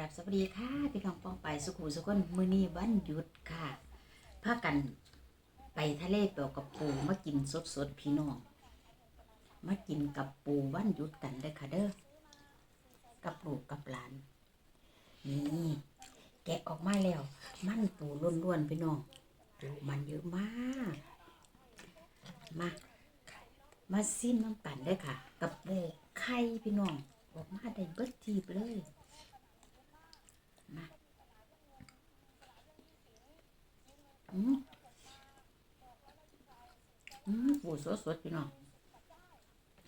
รับสวัสดีค่ะพี่น้องป้องไปสุขุสุขนมือนี้วันหยุดค่ะพากันไปทะเลเปลวกับปูมากินสดๆพี่น้องมากินกับปูวันหยุดกันเด้อค่ะเด้อกับลูกกับหลานนี่แกะออกมาแล้ว มันปูล้วนๆพี่น้องปูมันเยอะมากมามาซิมน้ำกันเด้ค่ะ กับปูไข่พี่น้องออกมาได้เบิดทีบเลย มาอืมอืม ปูสดสดๆพี่น้อง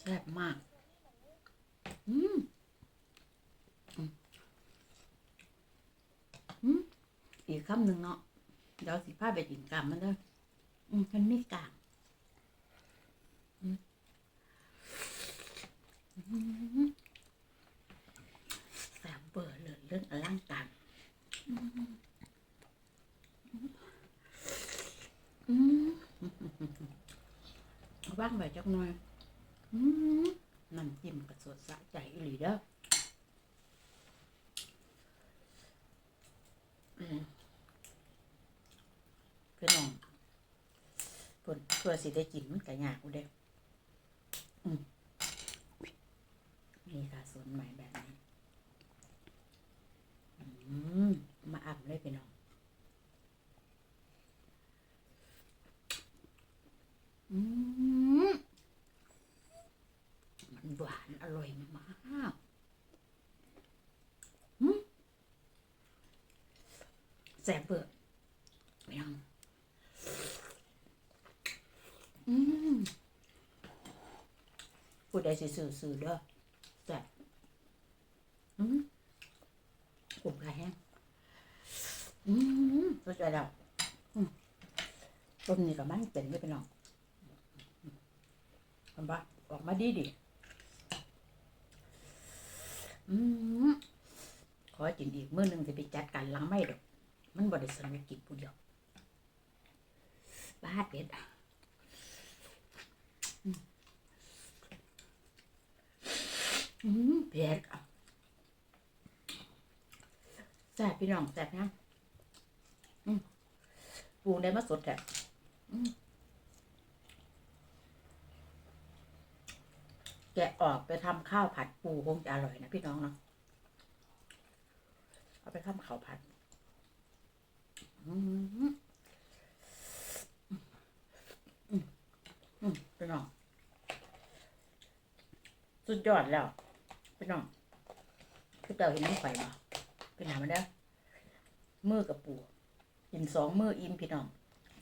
แซ่บมากอืมอืมอีกคำหนึ่งเนาะเดี๋ยวสิพาไปกินกามมันเด้ออืมมันไม่กามอืมอืมแซ่บเบอร์เลยเรื่องอลังการ อืมว่างไปจักหน่อย อืมน้ำจิ้มกระสดสะใจอีหลีเด้ออืมพี่น้อง เพิ่นเพื่อสิได้กินมันก็ยากอยู่เด้อืมนี่ค่ะสวนใหม่แบบนี้ อืมมาอับเลยพี่น้อง อืมมัน หวานอร่อยมากอืมแซ่บเบิดยังอืมพูดได้สิสื่อสื่อเด้อแซ่บอืมกลุ่มไก่แห้งอืมรสใจแล้วอืมต้นนี้กับมันเป็นไม่เป็นหรอกทำปะออกมาดีดิอืม ขอกินอีกเมื้อหนึงจะไปจัดการหลังไม่ดอก มันบ่ได้สนุกกินผู้เดียวบ้าเด็ดอืมอืมเผ็ดอะแซ่บพี่น้องแซ่บนะ อืมปรุงได้มาสดแท้อืม แกะออกไปทำข้าวผัดปูคงจะอร่อยนะพี่น้องเนาะเอาไปทำข้าวผัดพี่น้องสุดยอดแล้วพี่น้องพี่เต๋อเห็นน้ำไฟบ่เป็นหามาได้อมือกับปูกินสองมืออิ่มพี่น้อง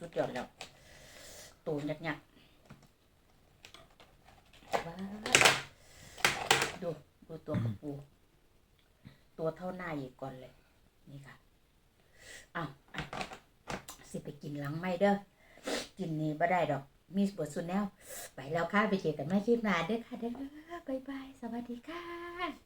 สุดยอดแล้วตูนยักยักๆว้าว ดูตัวกระปู ตัวเท่าหน้าอีกก่อนเลย นี่ค่ะอ้าวอะสิไปกินหลังไม่เด้อกินนี่บ่ได้ดอก มีบทสุนแนวไปแล้วค่ะไปเจอกันไม่คลิปหน้าเด้อค่ะเด้อบ๊ายบาย สวัสดีค่ะ